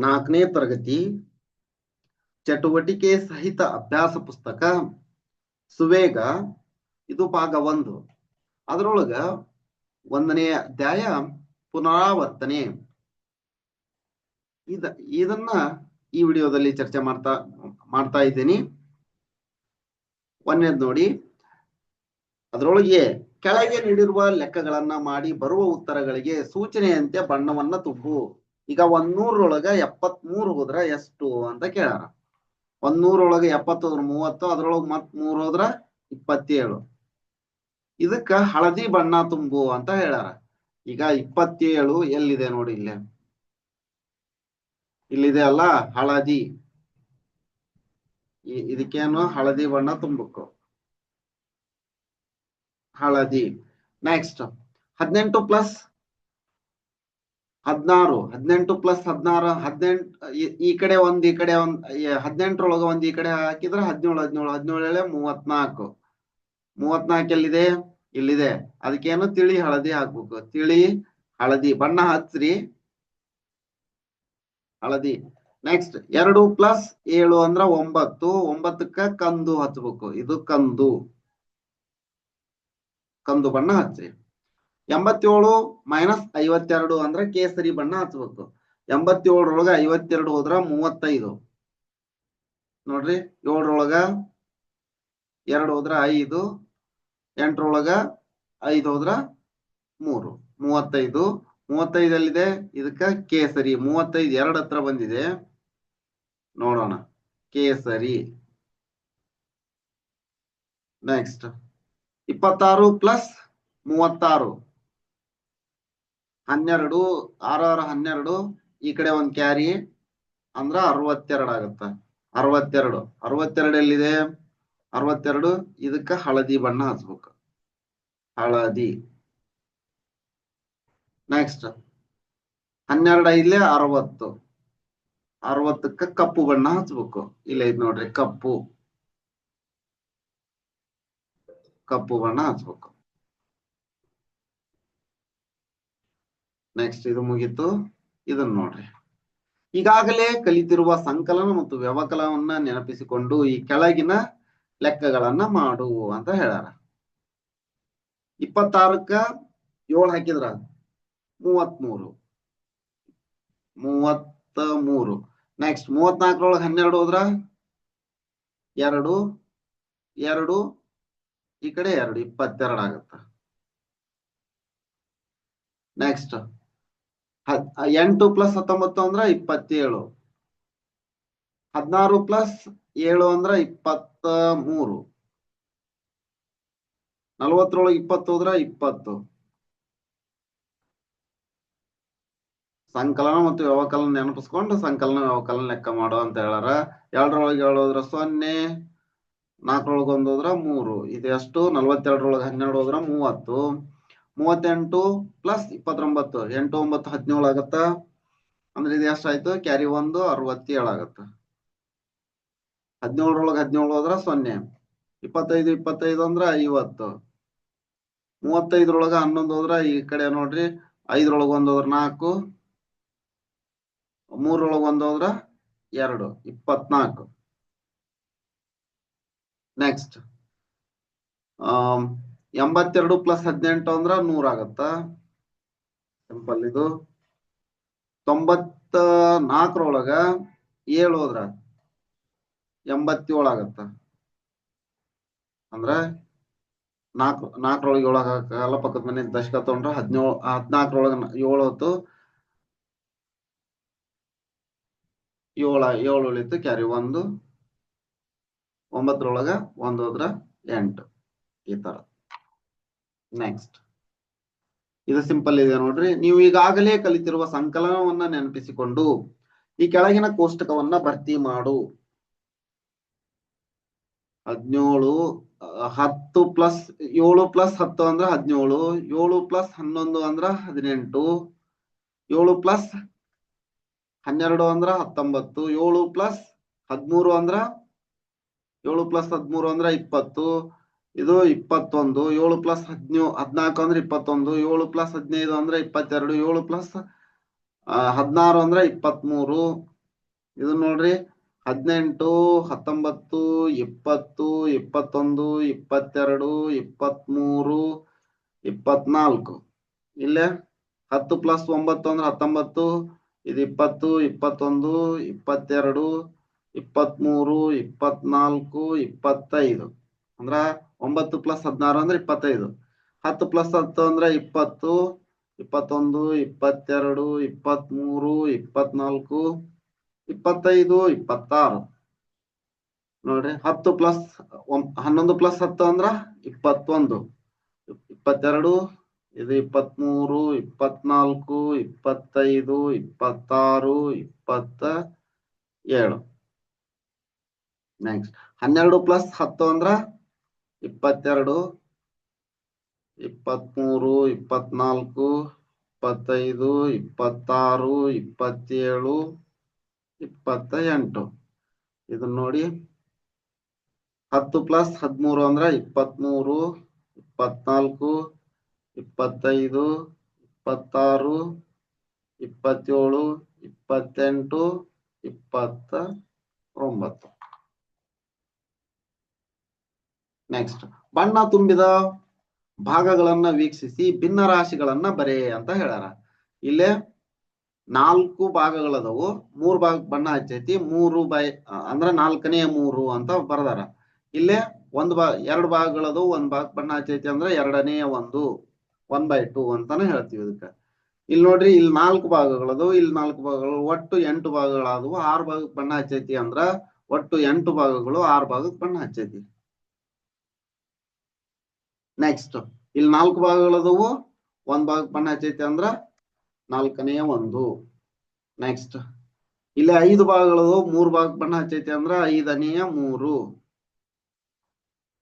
ನಾಲ್ಕನೇ ತರಗತಿ, ಚಟುವಟಿಕೆ ಸಹಿತ ಅಭ್ಯಾಸ ಪುಸ್ತಕ, ಸುವೇಗ, ಇದು ಭಾಗ ಒಂದು. ಅದರೊಳಗ ಒಂದನೇ ಅಧ್ಯಾಯ ಪುನರಾವರ್ತನೆ. ಇದ, ಇದನ್ನ ಈ ವಿಡಿಯೋದಲ್ಲಿ ಚರ್ಚೆ ಮಾಡ್ತಾ ಮಾಡ್ತಾ ಇದ್ದೀನಿ. ಒಂದನೇದ್ ನೋಡಿ. ಅದರೊಳಗೆ ಕೆಳಗೆ ನೀಡಿರುವ ಲೆಕ್ಕಗಳನ್ನ ಮಾಡಿ ಬರುವ ಉತ್ತರಗಳಿಗೆ ಸೂಚನೆಯಂತೆ ಬಣ್ಣವನ್ನ ತುಂಬು. ಈಗ ಒಂದ್ನೂರೊಳಗ ಎಪ್ಪತ್ ಮೂರು ಹೋದ್ರ ಎಷ್ಟು ಅಂತ ಕೇಳಾರ ಒಂದ್ನೂರೊಳಗ ಎಪ್ಪತ್ತು ಹೋದ್ರ ಮೂವತ್ತು, ಅದ್ರೊಳಗ ಮತ್ ಮೂರ್ ಹೋದ್ರ ಇಪ್ಪತ್ತೇಳು. ಇದಕ್ಕ ಹಳದಿ ಬಣ್ಣ ತುಂಬು ಅಂತ ಹೇಳಾರ ಈಗ ಇಪ್ಪತ್ತೇಳು ಎಲ್ಲಿದೆ ನೋಡಿ ಇಲ್ಲೇ. ಇಲ್ಲಿದೆ ಅಲ್ಲ ಹಳದಿ. ಇದಕ್ಕೇನು ಹಳದಿ ಬಣ್ಣ ತುಂಬಬೇಕು ಹಳದಿ. ನೆಕ್ಸ್ಟ್ ಹದಿನೆಂಟು ಪ್ಲಸ್ ಹದಿನಾರು, ಹದಿನೆಂಟು ಪ್ಲಸ್ ಹದಿನಾರು, ಹದಿನೆಂಟು, ಈ ಕಡೆ ಒಂದ್, ಈ ಕಡೆ ಒಂದ್ ಹದಿನೆಂಟರೊಳಗ ಒಂದ್, ಈ ಕಡೆ ಹಾಕಿದ್ರೆ ಹದಿನೇಳು ಹದಿನೇಳು, ಹದಿನೇಳೇ ಮೂವತ್ನಾಲ್ಕು. ಮೂವತ್ನಾಲ್ಕು ಎಲ್ಲಿದೆ? ಇಲ್ಲಿದೆ. ಅದಕ್ಕೇನು ತಿಳಿ, ಹಳದಿ ಹಾಕ್ಬೇಕು. ತಿಳಿ, ಹಳದಿ, ಬಣ್ಣ ಹಚ್ಚ್ರಿ ಹಳದಿ. ನೆಕ್ಸ್ಟ್ ಎರಡು ಪ್ಲಸ್ ಏಳು ಅಂದ್ರ ಒಂಬತ್ತು. ಒಂಬತ್ತಕ್ಕ ಕಂದು ಹಚ್ಬೇಕು. ಇದು ಕಂದು. ಕಂದು ಬಣ್ಣ ಹಚ್ರಿ. ಎಂಬತ್ತೇಳು ಮೈನಸ್ ಐವತ್ತೆರಡು ಅಂದ್ರೆ ಕೇಸರಿ ಬಣ್ಣ ಹಚ್ಬೇಕು. ಎಂಬತ್ತೇಳರೊಳಗ ಐವತ್ತೆರಡು ಹೋದ್ರ ಮೂವತ್ತೈದು. ನೋಡ್ರಿ, ಏಳರೊಳಗ ಎರಡು ಹೋದ್ರ ಐದು, ಎಂಟರೊಳಗ ಐದು ಹೋದ್ರ ಮೂರು. ಮೂವತ್ತೈದು, ಮೂವತ್ತೈದಲ್ಲಿದೆ, ಇದಕ್ಕ ಕೇಸರಿ. ಮೂವತ್ತೈದು ಎರಡು ಹತ್ರ ಬಂದಿದೆ. ನೋಡೋಣ. ಕೇಸರಿ. ನೆಕ್ಸ್ಟ್ ಇಪ್ಪತ್ತಾರು ಪ್ಲಸ್ ಮೂವತ್ತಾರು. ಹನ್ನೆರಡು ಆರು ಆರು ಹನ್ನೆರಡು, ಈ ಕಡೆ ಒಂದ್ ಕ್ಯಾರಿ, ಅಂದ್ರ ಅರವತ್ತೆರಡು ಆಗತ್ತ. ಅರವತ್ತೆರಡು. ಅರವತ್ತೆರಡು ಎಲ್ಲಿದೆ? ಅರವತ್ತೆರಡು, ಇದಕ್ಕ ಹಳದಿ ಬಣ್ಣ ಹಚ್ಬೇಕು. ಹಳದಿ. ನೆಕ್ಸ್ಟ್ ಹನ್ನೆರಡು ಐದ್ಲೆ ಅರವತ್ತು. ಅರವತ್ತಕ್ಕ ಕಪ್ಪು ಬಣ್ಣ ಹಚ್ಬೇಕು. ಇಲ್ಲ ಇದ್ ನೋಡ್ರಿ, ಕಪ್ಪು. ಕಪ್ಪು ಬಣ್ಣ ಹಚ್ಬೇಕು. ನೆಕ್ಸ್ಟ್ ಇದು ಮುಗೀತು. ಇದನ್ನ ನೋಡ್ರಿ. ಈಗಾಗಲೇ ಕಲಿತಿರುವ ಸಂಕಲನ ಮತ್ತು ವ್ಯವಕಲನವನ್ನ ನೆನಪಿಸಿಕೊಂಡು ಈ ಕೆಳಗಿನ ಲೆಕ್ಕಗಳನ್ನ ಮಾಡು ಅಂತ ಹೇಳಾರ ಇಪ್ಪತ್ತಾರಕ್ಕ ಏಳು ಹಾಕಿದ್ರ? ಮೂವತ್ಮೂರು. ಮೂವತ್ತ ಮೂರು ನೆಕ್ಸ್ಟ್ ಮೂವತ್ನಾಲ್ಕರೊಳಗೆ ಹನ್ನೆರಡು ಹೋದ್ರ? ಎರಡು. ಎರಡು. ಈ ಕಡೆ ಎರಡು. ಇಪ್ಪತ್ತೆರಡು ಆಗತ್ತ. ನೆಕ್ಸ್ಟ್ ಎಂಟು ಪ್ಲಸ್ ಹತ್ತೊಂಬತ್ತು ಅಂದ್ರ ಇಪ್ಪತ್ತೇಳು. ಹದಿನಾರು ಪ್ಲಸ್ ಏಳು ಅಂದ್ರ ಇಪ್ಪತ್ತ ಮೂರು ನಲವತ್ತರೊಳಗೆ ಇಪ್ಪತ್ತು ಹೋದ್ರ ಇಪ್ಪತ್ತು. ಸಂಕಲನ ಮತ್ತು ವ್ಯವಕಲನ ನೆನಪಿಸ್ಕೊಂಡು ಸಂಕಲನ ವ್ಯವಕಲನ ಲೆಕ್ಕ ಮಾಡು ಅಂತ ಹೇಳಾರ ಎರಡರೊಳಗೆ ಏಳು ಹೋದ್ರ ಸೊನ್ನೆ, ನಾಲ್ಕರೊಳಗೆ ಒಂದು ಹೋದ್ರ ಮೂರು. ಇದೆಷ್ಟು ನಲವತ್ತೆರಡರೊಳಗೆ ಹನ್ನೆರಡು ಹೋದ್ರ ಮೂವತ್ತು. ಮೂವತ್ತೆಂಟು ಪ್ಲಸ್ ಇಪ್ಪತ್ತೊಂಬತ್ತು, ಎಂಟು, ಒಂಬತ್ತು, ಹದಿನೇಳು ಆಗತ್ತ. ಅಂದ್ರೆ ಇದು ಎಷ್ಟಾಯ್ತು? ಕ್ಯಾರಿ ಒಂದು, ಅರವತ್ತೇಳು ಆಗತ್ತ. ಹದಿನೇಳರೊಳಗೆ ಹದಿನೇಳು ಹೋದ್ರ ಸೊನ್ನೆ. ಇಪ್ಪತ್ತೈದು ಇಪ್ಪತ್ತೈದು ಅಂದ್ರ ಐವತ್ತು. ಮೂವತ್ತೈದರೊಳಗ ಹನ್ನೊಂದು ಹೋದ್ರ ಈ ಕಡೆ ನೋಡ್ರಿ, ಐದರೊಳಗ ಒಂದ್ ಹೋದ್ರ ನಾಲ್ಕು. ಮೂರೊಳಗ ಒಂದ್ ಹೋದ್ರ ಎರಡು, ಇಪ್ಪತ್ನಾಲ್ಕು. ನೆಕ್ಸ್ಟ್ ಎಂಬತ್ತೆರಡು ಪ್ಲಸ್ ಹದಿನೆಂಟು ಅಂದ್ರ ನೂರ ಆಗತ್ತ? ಸಿಂಪಲ್ ಇದು. ತೊಂಬತ್ತ ನಾಲ್ಕರೊಳಗ ಏಳು ಹೋದ್ರ ಎಂಬತ್ತೇಳು ಆಗತ್ತ? ಅಂದ್ರ ನಾಲ್ಕು, ನಾಲ್ಕರೊಳಗೆ ಏಳು ಆಗಲ್ಲ ಪಕ್ಕದ ಮನೆ ದಶಕ ತಗೊಂಡ್ರ ಹದಿನೇಳು, ಹದಿನಾಲ್ಕರೊಳಗ ಏಳು ಹೊತ್ತು ಏಳ, ಏಳು ಉಳಿತು ಕ್ಯಾರಿ ಒಂದು. ಒಂಬತ್ತರೊಳಗ ಒಂದು ಹೋದ್ರ ಎಂಟು. ಈ ತರ. ನೆಕ್ಸ್ಟ್ ಇದು ಸಿಂಪಲ್ ಇದೆ ನೋಡ್ರಿ. ನೀವು ಈಗಾಗಲೇ ಕಲಿತಿರುವ ಸಂಕಲನವನ್ನ ನೆನಪಿಸಿಕೊಂಡು ಈ ಕೆಳಗಿನ ಕೋಷ್ಟಕವನ್ನ ಭರ್ತಿ ಮಾಡು. ಹದಿನೇಳು ಹತ್ತು ಪ್ಲಸ್ ಏಳು ಪ್ಲಸ್ ಹತ್ತು ಅಂದ್ರೆ ಹದಿನೇಳು, ಏಳು ಪ್ಲಸ್ ಹನ್ನೊಂದು ಅಂದ್ರ ಹದಿನೆಂಟು, ಏಳು ಪ್ಲಸ್ ಹನ್ನೆರಡು ಅಂದ್ರ ಹತ್ತೊಂಬತ್ತು, ಏಳು ಪ್ಲಸ್ ಹದ್ಮೂರು ಅಂದ್ರ, ಏಳು ಪ್ಲಸ್ ಹದ್ಮೂರು ಅಂದ್ರ ಇಪ್ಪತ್ತು ಇದು ಇಪ್ಪತ್ತೊಂದು, ಏಳು ಪ್ಲಸ್ ಹದಿನೇಳು ಹದ್ನಾಲ್ಕು ಅಂದ್ರೆ ಇಪ್ಪತ್ತೊಂದು, ಏಳು ಪ್ಲಸ್ ಹದಿನೈದು ಅಂದ್ರೆ ಇಪ್ಪತ್ತೆರಡು, ಏಳು ಪ್ಲಸ್ ಹದಿನಾರು ಅಂದ್ರೆ ಇಪ್ಪತ್ಮೂರು. ಇದು ನೋಡ್ರಿ, ಹದಿನೆಂಟು, ಹತ್ತೊಂಬತ್ತು ಇಪ್ಪತ್ತು ಇಪ್ಪತ್ತೊಂದು ಇಪ್ಪತ್ತೆರಡು, ಇಪ್ಪತ್ಮೂರು, ಇಪ್ಪತ್ನಾಲ್ಕು. ಇಲ್ಲೇ, ಹತ್ತು ಪ್ಲಸ್ ಒಂಬತ್ತು ಅಂದ್ರೆ ಹತ್ತೊಂಬತ್ತು, ಇದು ಇಪ್ಪತ್ತು, ಇಪ್ಪತ್ತೊಂದು, ಇಪ್ಪತ್ತೆರಡು, ಇಪ್ಪತ್ಮೂರು, ಇಪ್ಪತ್ನಾಲ್ಕು, ಇಪ್ಪತ್ತೈದು. ಅಂದ್ರ ಒಂಬತ್ತು ಪ್ಲಸ್ ಹದಿನಾರು ಅಂದ್ರೆ ಇಪ್ಪತ್ತೈದು. ಹತ್ತು ಪ್ಲಸ್ ಹತ್ತು ಅಂದ್ರೆ ಇಪ್ಪತ್ತು, ಇಪ್ಪತ್ತೊಂದು, ಇಪ್ಪತ್ತೆರಡು, ಇಪ್ಪತ್ಮೂರು, ಇಪ್ಪತ್ನಾಲ್ಕು, ಇಪ್ಪತ್ತೈದು, ಇಪ್ಪತ್ತಾರು. ನೋಡ್ರಿ, ಹತ್ತು ಪ್ಲಸ್ ಹನ್ನೊಂದು ಪ್ಲಸ್ ಹತ್ತು ಅಂದ್ರ ಇಪ್ಪತ್ತೊಂದು. ಇಪ್ಪತ್ತೆರಡು, ಇದು ಇಪ್ಪತ್ಮೂರು, ಇಪ್ಪತ್ನಾಲ್ಕು, ಇಪ್ಪತ್ತೈದು, ಇಪ್ಪತ್ತಾರು ಇಪ್ಪತ್ತ ಏಳು ನೆಕ್ಸ್ಟ್ ಹನ್ನೆರಡು ಪ್ಲಸ್ ಹತ್ತು ಅಂದ್ರ ಇಪ್ಪತ್ತೆರಡು, ಇಪ್ಪತ್ಮೂರು, ಇಪ್ಪತ್ನಾಲ್ಕು, ಇಪ್ಪತ್ತೈದು, ಇಪ್ಪತ್ತಾರು, ಇಪ್ಪತ್ತೇಳು ಇಪ್ಪತ್ತ ಎಂಟು ಇದನ್ನ ನೋಡಿ. ಹತ್ತು ಪ್ಲಸ್ ಹದಿಮೂರು ಅಂದ್ರೆ ಇಪ್ಪತ್ಮೂರು, ಇಪ್ಪತ್ನಾಲ್ಕು, ಇಪ್ಪತ್ತೈದು, ಇಪ್ಪತ್ತಾರು, ಇಪ್ಪತ್ತೇಳು, ಇಪ್ಪತ್ತೆಂಟು ಇಪ್ಪತ್ತ ಒಂಬತ್ತು ನೆಕ್ಸ್ಟ್ ಬಣ್ಣ ತುಂಬಿದ ಭಾಗಗಳನ್ನ ವೀಕ್ಷಿಸಿ, ಭಿನ್ನ ರಾಶಿಗಳನ್ನ ಬರೆ ಅಂತ ಹೇಳ್ಯಾರ. ಇಲ್ಲೇ ನಾಲ್ಕು ಭಾಗಗಳದವು. ಮೂರ್ ಭಾಗ ಬಣ್ಣ ಹಚ್ಚೈತಿ. ಮೂರು ಬೈ ಅಂದ್ರ ನಾಲ್ಕನೇ ಮೂರು ಅಂತ ಬರ್ದಾರ. ಇಲ್ಲೇ ಒಂದ್ ಭಾಗ ಎರಡ್ ಭಾಗಗಳದವು. ಒಂದ್ ಭಾಗ ಬಣ್ಣ ಹಚ್ಚೈತಿ ಅಂದ್ರ ಎರಡನೇ ಒಂದು ಒನ್ ಬೈ ಟೂ ಅಂತಾನೆ ಹೇಳ್ತೀವಿ ಇದಕ್ಕ. ಇಲ್ಲಿ ನೋಡ್ರಿ ಇಲ್ಲಿ ನಾಲ್ಕು ಭಾಗಗಳದವು. ಇಲ್ಲಿ ನಾಲ್ಕು ಭಾಗಗಳು ಒಟ್ಟು ಎಂಟು ಭಾಗಗಳಾದವು. ಆರು ಭಾಗಕ್ಕೆ ಬಣ್ಣ ಹಚ್ಚೈತಿ ಅಂದ್ರ ಒಟ್ಟು ಎಂಟು ಭಾಗಗಳು ಆರು ಭಾಗಕ್ಕೆ ಬಣ್ಣ ಹಚ್ಚೈತಿ. ನೆಕ್ಸ್ಟ್ ಇಲ್ಲಿ ನಾಲ್ಕು ಭಾಗಗಳದವು ಒಂದ್ ಭಾಗ ಬಣ್ಣ ಹಚ್ಚೈತಿ ಅಂದ್ರ ನಾಲ್ಕನೆಯ ಒಂದು. ನೆಕ್ಸ್ಟ್ ಇಲ್ಲಿ ಐದು ಭಾಗಗಳದು ಮೂರ್ ಭಾಗ ಬಣ್ಣ ಹಚ್ಚೈತಿ ಅಂದ್ರ ಐದನೆಯ ಮೂರು.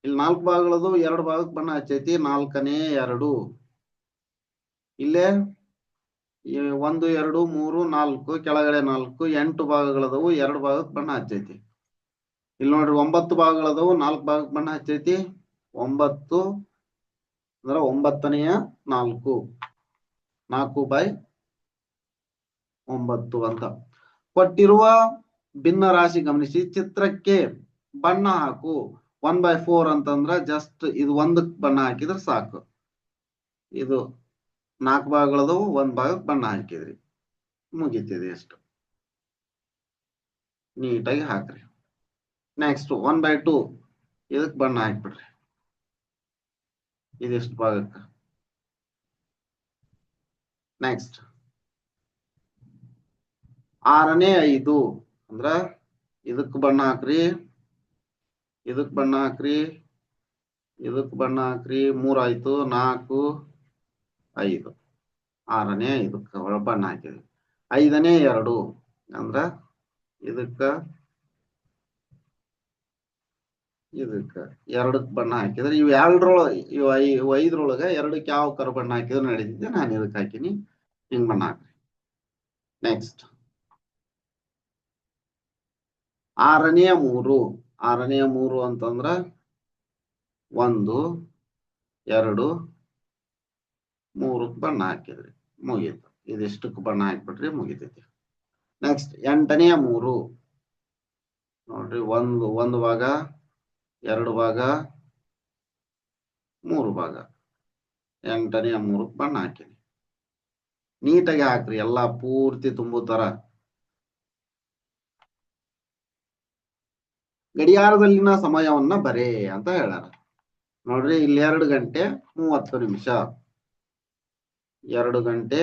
ಇಲ್ಲಿ ನಾಲ್ಕು ಭಾಗಗಳದು ಎರಡು ಭಾಗಕ್ಕೆ ಬಣ್ಣ ಹಚ್ಚೈತಿ. ನಾಲ್ಕನೇ ಎರಡು. ಇಲ್ಲೇ ಒಂದು, ಎರಡು, ಮೂರು, ನಾಲ್ಕು, ಕೆಳಗಡೆ ನಾಲ್ಕು, ಎಂಟು ಭಾಗಗಳದವು ಎರಡು ಭಾಗಕ್ಕೆ ಬಣ್ಣ ಹಚ್ಚೈತಿ. ಇಲ್ಲಿ ನೋಡ್ರಿ, ಒಂಬತ್ತು ಭಾಗಗಳದವು ನಾಲ್ಕು ಭಾಗಕ್ಕೆ ಬಣ್ಣ ಹಚ್ಚೈತಿ. ಒಂಬತ್ತು ಅಂದ್ರ ಒಂಬತ್ತನೆಯ ನಾಲ್ಕು. ನಾಲ್ಕು ಬೈ ಒಂಬತ್ತು ಅಂತ. ಕೊಟ್ಟಿರುವ ಭಿನ್ನ ರಾಶಿ ಗಮನಿಸಿ. ಚಿತ್ರಕ್ಕೆ ಬಣ್ಣ ಹಾಕು. ಒನ್ ಬೈ ಫೋರ್ ಅಂತಂದ್ರ ಜಸ್ಟ್ ಇದು ಒಂದು ಬಣ್ಣ ಹಾಕಿದ್ರೆ ಸಾಕು. ಇದು ನಾಲ್ಕು ಭಾಗಗಳದವು, ಒಂದ್ ಭಾಗಕ್ಕೆ ಬಣ್ಣ ಹಾಕಿದ್ರಿ. ಮುಗಿತಿದೆ ಎಷ್ಟು ನೀಟಾಗಿ ಹಾಕ್ರಿ. ನೆಕ್ಸ್ಟ್ ಒನ್ ಬೈ ಟೂ ಇದಕ್ ಬಣ್ಣ ಹಾಕ್ಬಿಡ್ರಿ. ಇದಿಷ್ಟು ಭಾಗಕ್ಕೆ ನೆಕ್ಸ್ಟ್ ಆರನೇ ಐದು ಅಂದ್ರ ಇದಕ್ ಬಣ್ಣ ಹಾಕ್ರಿ, ಇದಕ್ ಬಣ್ಣ ಹಾಕ್ರಿ, ಇದಕ್ ಬಣ್ಣ ಹಾಕ್ರಿ ಮೂರಾಯ್ತು ನಾಲ್ಕು, ಐದು. ಆರನೇ ಇದಕ್ಕೆ ಬಣ್ಣ ಹಾಕಿದ್ವಿ ಐದನೇ ಎರಡು ಅಂದ್ರ ಇದಕ್ಕ ಇದಕ್ಕ ಎರಡಕ್ಕೆ ಬಣ್ಣ ಹಾಕಿದ್ರೆ ಇವ್ ಎರಡರೊಳಗೆ ಇವ್ ಐ, ಇವ್ ಐದ್ರೊಳಗ ಎರಡಕ್ಕೆ ಯಾವ ಕರ ಬಣ್ಣ ಹಾಕಿದ್ರು ನಡೀತಿದ್ದೆ ನಾನು ಇದಕ್ ಹಾಕಿನಿ, ಹಿಂಗ್ ಬಣ್ಣ ಹಾಕ್ರಿ. ನೆಕ್ಸ್ಟ್ ಆರನೆಯ ಮೂರು ಆರನೆಯ ಮೂರು ಅಂತಂದ್ರ ಒಂದು, ಎರಡು ಮೂರಕ್ ಬಣ್ಣ ಹಾಕಿದ್ರಿ, ಮುಗೀತು. ಇದಿಷ್ಟಕ್ಕೆ ಬಣ್ಣ ಹಾಕ್ಬಿಟ್ರಿ ಮುಗಿತೈತಿ. ನೆಕ್ಸ್ಟ್ ಎಂಟನೆಯ ಮೂರು. ನೋಡ್ರಿ, ಒಂದು ಒಂದು ಭಾಗ ಎರಡು ಭಾಗ, ಮೂರು ಭಾಗ. ಎಂಟನೆಯ ಮೂರು ಬಣ್ಣ ಹಾಕಿನಿ ನೀಟಾಗಿ ಹಾಕ್ರಿ, ಎಲ್ಲಾ ಪೂರ್ತಿ ತುಂಬೋ ತರ ಗಡಿಯಾರದಲ್ಲಿನ ಸಮಯವನ್ನ ಬರೇ ಅಂತ ಹೇಳಾರ ನೋಡ್ರಿ, ಇಲ್ಲಿ ಎರಡು ಗಂಟೆ ಮೂವತ್ತು ನಿಮಿಷ. ಎರಡು ಗಂಟೆ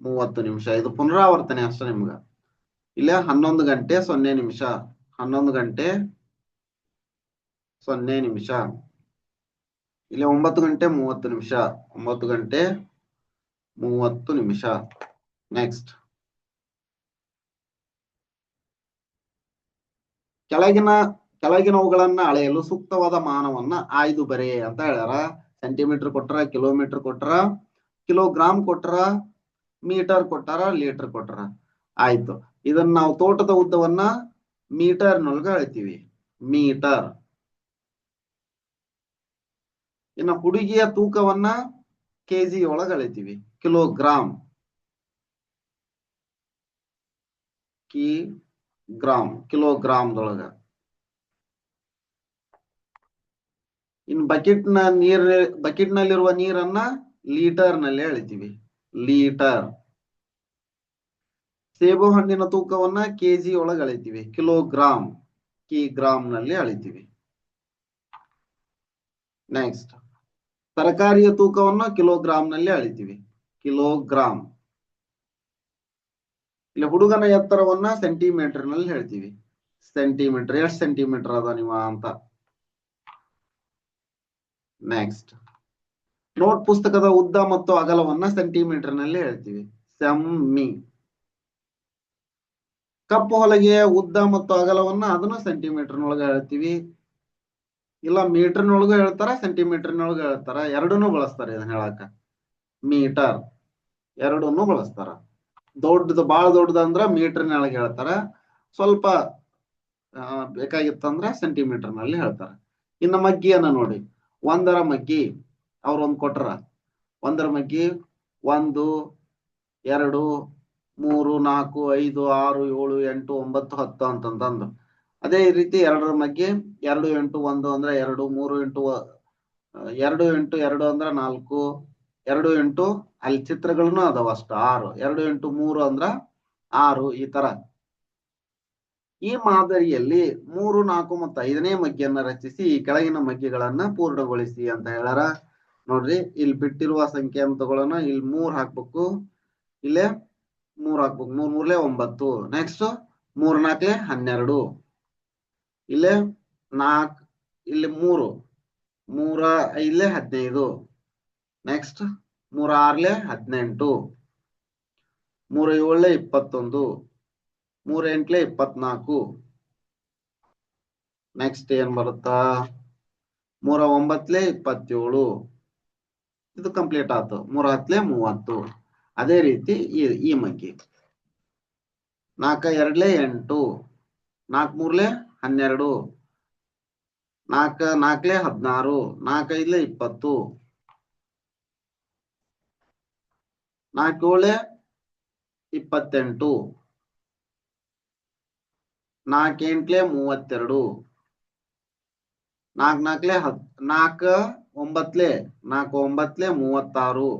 ಮೂವತ್ತು ನಿಮಿಷ. ಇದು ಪುನರಾವರ್ತನೆ ಅಷ್ಟೇ ನಿಮ್ಗ. ಇಲ್ಲೇ ಹನ್ನೊಂದು ಗಂಟೆ ಸೊನ್ನೆ ನಿಮಿಷ. ಹನ್ನೊಂದು ಗಂಟೆ ಸೊನ್ನೆ ನಿಮಿಷ. ಇಲ್ಲಿ ಒಂಬತ್ತು ಗಂಟೆ ಮೂವತ್ತು ನಿಮಿಷ. ಒಂಬತ್ತು ಗಂಟೆ ಮೂವತ್ತು ನಿಮಿಷ. ನೆಕ್ಸ್ಟ್ ಕೆಳಗಿನ ಕೆಳಗಿನವುಗಳನ್ನ ಅಳೆಯಲು ಸೂಕ್ತವಾದ ಮಾನವನ್ನ ಆಯ್ದು ಬರೆ ಅಂತ ಹೇಳ್ಯಾರ. ಸೆಂಟಿಮೀಟರ್ ಕೊಟ್ರ ಕಿಲೋಮೀಟರ್ ಕೊಟ್ರ ಕಿಲೋಗ್ರಾಮ್ ಕೊಟ್ರ ಮೀಟರ್ ಕೊಟ್ಟಾರ ಲೀಟರ್ ಕೊಟ್ರ ಆಯ್ತು. ಇದನ್ನ ನಾವು ತೋಟದ ಉದ್ದವನ್ನ ಮೀಟರ್ ನೊಳಗ ಅಳಿತೀವಿ. ಮೀಟರ್ ಇನ್ನು ಹುಡುಗಿಯ ತೂಕವನ್ನ ಕೆಜಿ ಒಳಗೆ ಅಳಿತೀವಿ ಕಿಲೋಗ್ರಾಮ್ ಕಿ ಗ್ರಾಮ್ ಕಿಲೋಗ್ರಾಮ್ದೊಳಗ. ಇನ್ ಬಕೆಟ್ನ ನೀರ್ ಬಕೆಟ್ ನಲ್ಲಿರುವ ನೀರನ್ನ ಲೀಟರ್ನಲ್ಲಿ ಅಳಿತೀವಿ, ಲೀಟರ್. ಸೇಬು ಹಣ್ಣಿನ ತೂಕವನ್ನ ಕೆಜಿ ಒಳಗೆ ಅಳಿತೀವಿ ಕಿಲೋಗ್ರಾಮ್ ಕಿ ಗ್ರಾಮ್ನಲ್ಲಿ ಅಳಿತೀವಿ. ನೆಕ್ಸ್ಟ್ ತರಕಾರಿಯ ತೂಕವನ್ನ ಕಿಲೋಗ್ರಾಮ್ನಲ್ಲಿ ಅಳಿತೀವಿ. ಕಿಲೋಗ್ರಾಮ್ ಇಲ್ಲಿ ಹುಡುಗನ ಎತ್ತರವನ್ನ ಸೆಂಟಿಮೀಟರ್ನಲ್ಲಿ ಹೇಳ್ತೀವಿ. ಸೆಂಟಿಮೀಟರ್, ಎಷ್ಟು ಸೆಂಟಿಮೀಟರ್ ಅದ ನೀವ ಅಂತ. ನೆಕ್ಸ್ಟ್ ನೋಟ್ ಪುಸ್ತಕದ ಉದ್ದ ಮತ್ತು ಅಗಲವನ್ನ ಸೆಂಟಿಮೀಟರ್ನಲ್ಲಿ ಹೇಳ್ತೀವಿ. ಸೆಮ್ಮಿ. ಕಪ್ಪು ಹೊಲಗೆಯ ಉದ್ದ ಮತ್ತು ಅಗಲವನ್ನ ಅದನ್ನ ಸೆಂಟಿಮೀಟರ್ ನೊಳಗ ಹೇಳ್ತೀವಿ. ಇಲ್ಲ ಮೀಟರ್ನೊಳಗೂ ಹೇಳ್ತಾರ, ಸೆಂಟಿಮೀಟರ್ನೊಳಗ ಹೇಳ್ತಾರ, ಎರಡನ್ನೂ ಬಳಸ್ತಾರೆ ಇದನ್ನ ಹೇಳಾಕ. ಮೀಟರ್ ಎರಡನ್ನೂ ಬಳಸ್ತಾರ. ದೊಡ್ಡದು ಬಾಳ ದೊಡ್ಡದಂದ್ರ ಮೀಟರ್ನೊಳಗೆ ಹೇಳ್ತಾರ. ಸ್ವಲ್ಪ ಬೇಕಾಗಿತ್ತಂದ್ರ ಸೆಂಟಿಮೀಟರ್ನಲ್ಲಿ ಹೇಳ್ತಾರ. ಇನ್ನ ಮಗ್ಗಿಯನ್ನ ನೋಡಿ, ಒಂದರ ಮಗ್ಗಿ ಅವ್ರೊಂದ್ ಕೊಟ್ರ. ಒಂದರ ಮಗ್ಗಿ ಒಂದು, ಎರಡು, ಮೂರು, ನಾಲ್ಕು, ಐದು, ಆರು, ಏಳು, ಎಂಟು, ಒಂಬತ್ತು, ಹತ್ತು ಅಂತಂತಂದು ಅದೇ ರೀತಿ ಎರಡರ ಮಧ್ಯೆ ಎರಡು ಎಂಟು ಒಂದು ಅಂದ್ರೆ ಎರಡು, ಮೂರು ಎಂಟು ಎರಡು ಎಂಟು, ಎರಡು ಅಂದ್ರ ನಾಲ್ಕು, ಎರಡು ಎಂಟು ಅಲ್ಲಿ ಚಿತ್ರಗಳನ್ನು ಅದಾವ ಅಷ್ಟು, ಆರು, ಎರಡು ಎಂಟು, ಮೂರು ಅಂದ್ರ ಆರು, ಈ ತರ. ಈ ಮಾದರಿಯಲ್ಲಿ ಮೂರು, ನಾಲ್ಕು ಮತ್ತು ಐದನೇ ಮಗ್ಗಿಯನ್ನ ರಚಿಸಿ, ಈ ಕೆಳಗಿನ ಮಗ್ಗಿಗಳನ್ನ ಪೂರ್ಣಗೊಳಿಸಿ ಅಂತ ಹೇಳಾರ ನೋಡ್ರಿ, ಇಲ್ಲಿ ಬಿಟ್ಟಿರುವ ಸಂಖ್ಯಾಂತಗಳನ್ನ ಇಲ್ಲಿ ಮೂರ್ ಹಾಕ್ಬೇಕು, ಇಲ್ಲೇ ಮೂರ್ ಹಾಕ್ಬೇಕು, ಮೂರ್, ಮೂರ್ಲೆ ಒಂಬತ್ತು. ನೆಕ್ಸ್ಟ್ ಮೂರ್ ನಾಲ್ಕಲೆ ಹನ್ನೆರಡು. ಇಲ್ಲೇ ನಾಕ್, ಇಲ್ಲಿ ಮೂರು, ಮೂರ ಐದ್ಲೆ ಹದಿನೈದು. ನೆಕ್ಸ್ಟ್ ಮೂರ ಆರ್ಲೆ ಹದಿನೆಂಟು. ಮೂರ ಏಳ್ಲೆ ಇಪ್ಪತ್ತೊಂದು. ಮೂರ ಎಂಟ್ಲೆ ಇಪ್ಪತ್ನಾಲ್ಕು. ನೆಕ್ಸ್ಟ್ ಏನ್ ಬರುತ್ತಾ? ಮೂರ ಒಂಬತ್ಲೆ ಇಪ್ಪತ್ತೇಳು. ಇದು ಕಂಪ್ಲೀಟ್ ಆಯ್ತು. ಮೂರ ಹತ್ಲೆ ಮೂವತ್ತು. ಅದೇ ರೀತಿ ಈ ಈ ಮಗ್ಗಿ ನಾಲ್ಕ ಎರಡ್ಲೆ ಎಂಟು. ನಾಲ್ಕ್ ಮೂರ್ಲೆ ಹನ್ನೆರಡು. ನಾಲ್ಕ ನಾಲ್ಕಲೆ ಹದಿನಾರು ನಾಲ್ಕೈದ್ಲೆ ಇಪ್ಪತ್ತು. ನಾಲ್ಕೇಳೆ ಇಪ್ಪತ್ತೆಂಟು. ನಾಲ್ಕೆಂಟ್ಲೆ ಮೂವತ್ತೆರಡು. ನಾಲ್ಕು ನಾಲ್ಕಲೆ ಹತ್ ನಾಲ್ಕ ಒಂಬತ್ಲೆ ನಾಲ್ಕು ಒಂಬತ್ಲೆ ಮೂವತ್ತಾರು.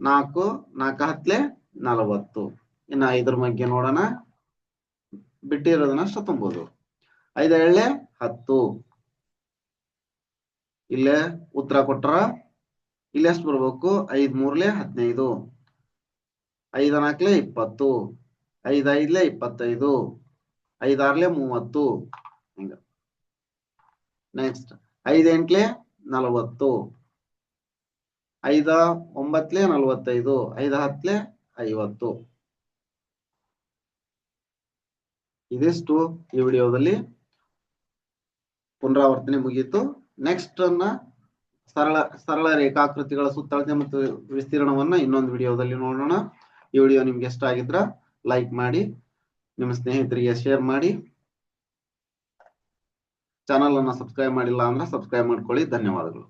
ನಾಲ್ಕು, ನಾಲ್ಕ ಹತ್ಲೆ ನಲವತ್ತು. ಇನ್ನು ಐದರ ಬಗ್ಗೆ ನೋಡೋಣ. ಬಿಟ್ಟಿರೋದನ್ನ ಅಷ್ಟು ತುಂಬೋದು ಐದ ಏಳೆ ಹತ್ತು. ಇಲ್ಲೇ ಉತ್ತರ ಕೊಟ್ರ, ಇಲ್ಲಿ ಎಷ್ಟು ಬರ್ಬೇಕು? ಐದ್ ಮೂರ್ಲೆ ಹದಿನೈದು. ಐದ ನಾಲ್ಕಲೆ ಇಪ್ಪತ್ತು. ಐದ್ ಐದ್ಲೆ ಇಪ್ಪತ್ತೈದು. ಐದಾರ್ಲೆ ಮೂವತ್ತು. ಹಿಂಗ. ನೆಕ್ಸ್ಟ್ ಐದ್ ಎಂಟ್ಲೆ ನಲವತ್ತು. ಐದ ಒಂಬತ್ಲೆ ನಲವತ್ತೈದು. ಐದ ಹತ್ಲೆ ಐವತ್ತು. ಇದಿಷ್ಟು ಈ ವಿಡಿಯೋದಲ್ಲಿ ಪುನರಾವರ್ತನೆ ಮುಗಿಯಿತು. ನೆಕ್ಸ್ಟ್ ಅನ್ನ ಸರಳ ಸರಳ ರೇಖಾಕೃತಿಗಳ ಸುತ್ತಳತೆ ಮತ್ತು ವಿಸ್ತೀರ್ಣವನ್ನ ಇನ್ನೊಂದು ವಿಡಿಯೋದಲ್ಲಿ ನೋಡೋಣ. ಈ ವಿಡಿಯೋ ನಿಮ್ಗೆ ಇಷ್ಟ ಆಗಿದ್ರ ಲೈಕ್ ಮಾಡಿ, ನಿಮ್ಮ ಸ್ನೇಹಿತರಿಗೆ ಶೇರ್ ಮಾಡಿ. ಚಾನಲ್ ಅನ್ನ ಸಬ್ಸ್ಕ್ರೈಬ್ ಮಾಡಿಲ್ಲ ಅಂದ್ರೆ ಸಬ್ಸ್ಕ್ರೈಬ್ ಮಾಡ್ಕೊಳ್ಳಿ. ಧನ್ಯವಾದಗಳು.